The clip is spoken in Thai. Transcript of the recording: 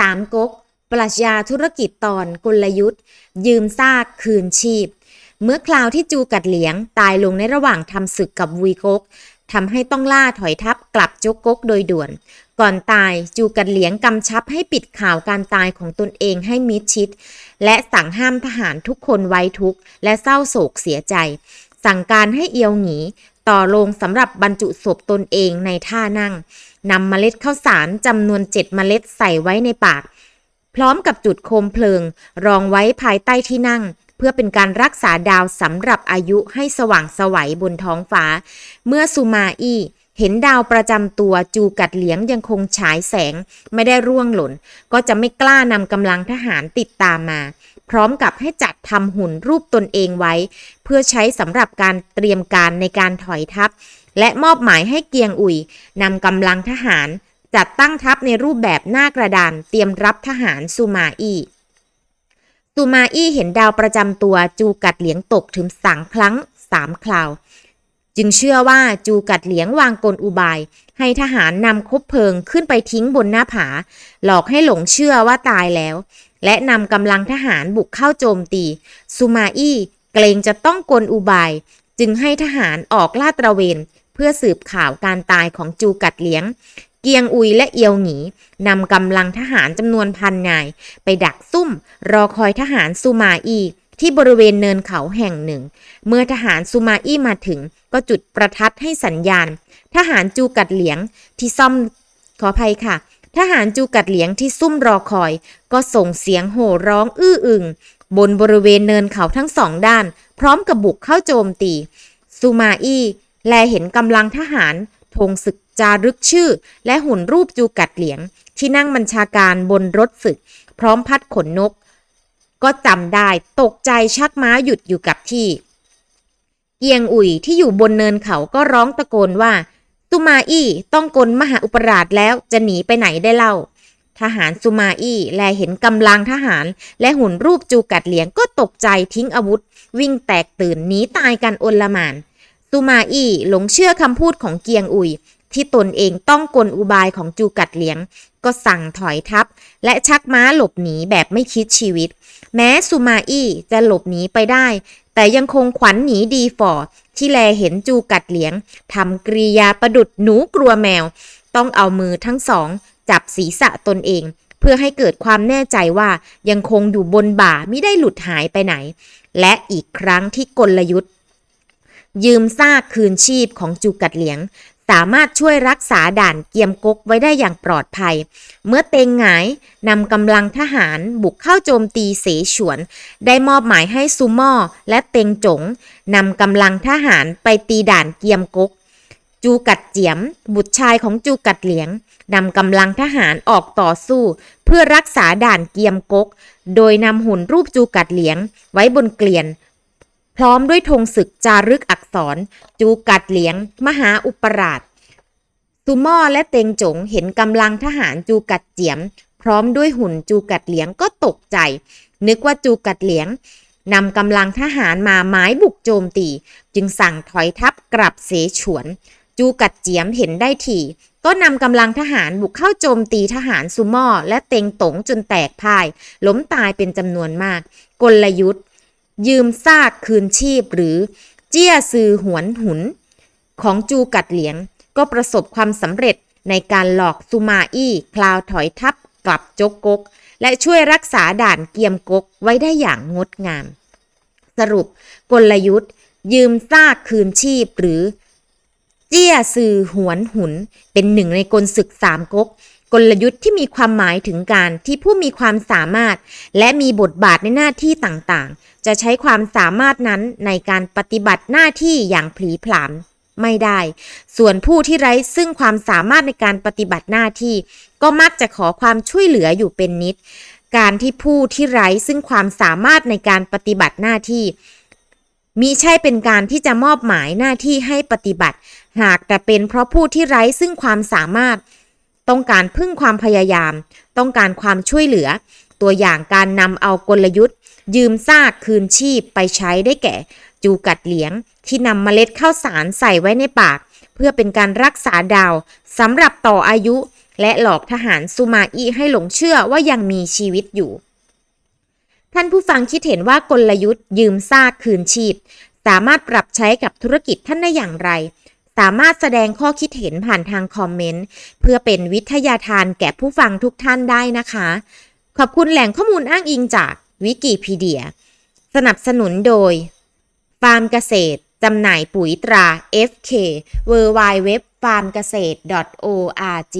3ก๊กปรัชญาธุรกิจตอนกลยุทธ์ ยืมซากคืนชีพ เมื่อคราวที่จูกัดเหลียงตายลงในระหว่างทำศึกกับวุยก๊กทำให้ต้องล่าถอยทัพกลับจกก๊กโดยด่วน ก่อนตายจูกัดเหลียงกำชับให้ปิดข่าวการตายของตนเองให้มิดชิด และสั่งห้ามทหารทุกคนไว้ทุกข์และเศร้าโศกเสียใจ สั่งการให้เอียวหงี ต่อโลงสำหรับบรรจุศพตนเองในท่านั่งนำเมล็ดข้าวสารจำนวนเจ็ดเมล็ดใส่ไว้ในปาก พร้อมกับจุดโคมเพลิง รองไว้ภายใต้ที่นั่ง เพื่อเป็นการรักษาดาวสำหรับอายุให้สว่างสวัยบนท้องฟ้า เมื่อซูมาอี้เห็นดาวประจำตัวจูกัดเหลียงยังคงฉายแสงไม่ได้ร่วงหล่น ก็จะไม่กล้านำกำลังทหารติดตามมา พร้อมกับให้จัดทำหุ่นรูปตนเองไว้ เพื่อใช้สำหรับการเตรียมการในการถอยทัพ และมอบหมายให้เกียงอุยนำกำลังทหาร จัดตั้งทัพในรูปแบบหน้ากระดานเตรียมรับทหารซูมาอี้ซูมาอี้เห็นดาวประจำตัวจูกัดเหลียงตกถึงสามครั้งสามคราว จึงเชื่อว่าจูกัดเหลียงวางกลอุบาย ให้ทหารนำคบเพลิงขึ้นไปทิ้งบนหน้าผา หลอกให้หลงเชื่อว่าตายแล้ว และนำกำลังทหารบุกเข้าโจมตีซูมาอี้เกรงจะต้องกลอุบาย จึงให้ทหารออกลาดตระเวน เพื่อสืบข่าวการตายของจูกัดเลี้ยง เกียงอุยและเอียวหงีนำกำลังทหารจำนวนพันนาย ไปดักซุ่ม รอคอยทหารซูมาอีที่บริเวณเนินเขาแห่งหนึ่ง เมื่อทหารซูมาอี้มาถึง ก็จุดประทัดให้สัญญาณ ทหารจูกัดเหลียงที่ซ่อมขออภัยค่ะ ทหารจูกัดเหลียงที่ซุ่มรอคอย ก็ส่งเสียงโห่ร้องอื้ออึงบนบริเวณเนินเขาทั้งสองด้าน พร้อมกับบุกเข้าโจมตีซูมาอี้แลเห็นกำลังทหารธงศึกจารึกชื่อ และหุ่นรูปจูกัดเหลียง ที่นั่งบัญชาการบนรถศึก พร้อมพัดขนนก ก็จำได้ตกใจชักม้าหยุดอยู่กับที่ เกียงอุ่ยที่อยู่บนเนินเขาก็ร้องตะโกนว่า ซูมาอี้ต้องกลมหาอุปราชแล้วจะหนีไปไหนได้เล่า ทหารซูมาอี้แลเห็นกำลังทหาร และหุ่นรูปจูกัดเหลียงก็ตกใจทิ้งอาวุธ วิ่งแตกตื่นหนีตายกันโอลหมานซูมาอี้หลงเชื่อคำพูดของเกียงอุย ที่ตนเองต้องกลอุบายของจูกัดเหลียง ก็สั่งถอยทัพ และชักม้าหลบหนีแบบไม่คิดชีวิต แม้ซูมาอี้จะหลบหนีไปได้ แต่ยังคงขวัญหนีดีฝ่อ ที่แลเห็นจูกัดเหลียงทำกริยาประดุดหนูกลัวแมว ต้องเอามือทั้งสอง จับศีรษะตนเอง เพื่อให้เกิดความแน่ใจว่ายังคงอยู่บนบ่าไม่ได้หลุดหายไปไหน และอีกครั้งที่กลยุทธ์ยืมซากคืนชีพของจูกัดเหลียง สามารถช่วยรักษาด่านเกียมกกไว้ได้อย่างปลอดภัย เมื่อเตงหงายนำกำลังทหารบุกเข้าโจมตีเสฉวน ได้มอบหมายให้ซูม่อและเตงจงนำกำลังทหารไปตีด่านเกียมกก จูกัดเจียม บุตรชายของจูกัดเหลียงนำกำลังทหารออกต่อสู้ เพื่อรักษาด่านเกียมกก โดยนำหุ่นรูปจูกัดเหลียงไว้บนเกลียน พร้อมด้วยธงศึกจารึกอักษร จูกัดเหลียง มหาอุปราชซูม่อและเตงจงเห็นกำลังทหารจูกัดเจียม พร้อมด้วยหุ่นจูกัดเหลียงก็ตกใจ นึกว่าจูกัดเหลียงนำกำลังทหารมาหมายบุกโจมตี จึงสั่งถอยทัพกลับเสฉวน จูกัดเจียมเห็นได้ทีก็นำกำลังทหารบุกเข้าโจมตีทหารซูม่อและเตงตงจนแตกพ่าย ล้มตายเป็นจำนวนมาก กลยุทธ์ ยืมซากคืนชีพหรือเจี้ยซือหวนหุน ของจูกัดเหลียงก็ประสบความสำเร็จในการหลอกซูมาอี้คลาวถอยทัพกลับจกกก และช่วยรักษาด่านเกียมกกไว้ได้อย่างงดงาม สรุปกลยุทธ์ ยืมซากคืนชีพหรือ เจี้ยซือหวนหุน เป็นหนึ่งในกลศึกสามก๊ก กลยุทธ์ที่มีความหมายถึงการที่ผู้มีความสามารถ และมีบทบาทในหน้าที่ต่างๆ จะใช้ความสามารถนั้นในการปฏิบัติหน้าที่อย่างผลีผลามไม่ได้ ส่วนผู้ที่ไร้ซึ่งความสามารถในการปฏิบัติหน้าที่ ก็มักจะขอความช่วยเหลืออยู่เป็นนิด การที่ผู้ที่ไร้ซึ่งความสามารถในการปฏิบัติหน้าที่มิใช่เป็นการที่จะมอบหมายหน้าที่ให้ปฏิบัติ หากแต่เป็นเพราะผู้ที่ไร้ซึ่งความสามารถ ต้องการพึ่งความพยายาม ต้องการความช่วยเหลือ ตัวอย่างการนำเอากลยุทธ์ ยืมซากคืนชีพไปใช้ได้แก่ จูกัดเหลียง ที่นำเมล็ดข้าวสารใส่ไว้ในปาก เพื่อเป็นการรักษาดาวสำหรับต่ออายุ และหลอกทหารซูมาอีให้หลงเชื่อว่ายังมีชีวิตอยู่ ท่านผู้ฟังคิดเห็นว่ากลยุทธ์ ยืมซากคืนชีพ สามารถปรับใช้กับธุรกิจท่านได้อย่างไร สามารถแสดงข้อคิดเห็นผ่านทางคอมเมนต์ เพื่อเป็นวิทยาทานแก่ผู้ฟังทุกท่านได้นะคะ ขอบคุณแหล่งข้อมูลอ้างอิงจากวิกิพีเดีย สนับสนุนโดย ฟาร์มเกษตรจำหน่ายปุ๋ยตรา FK w w w f a r m เกษตร org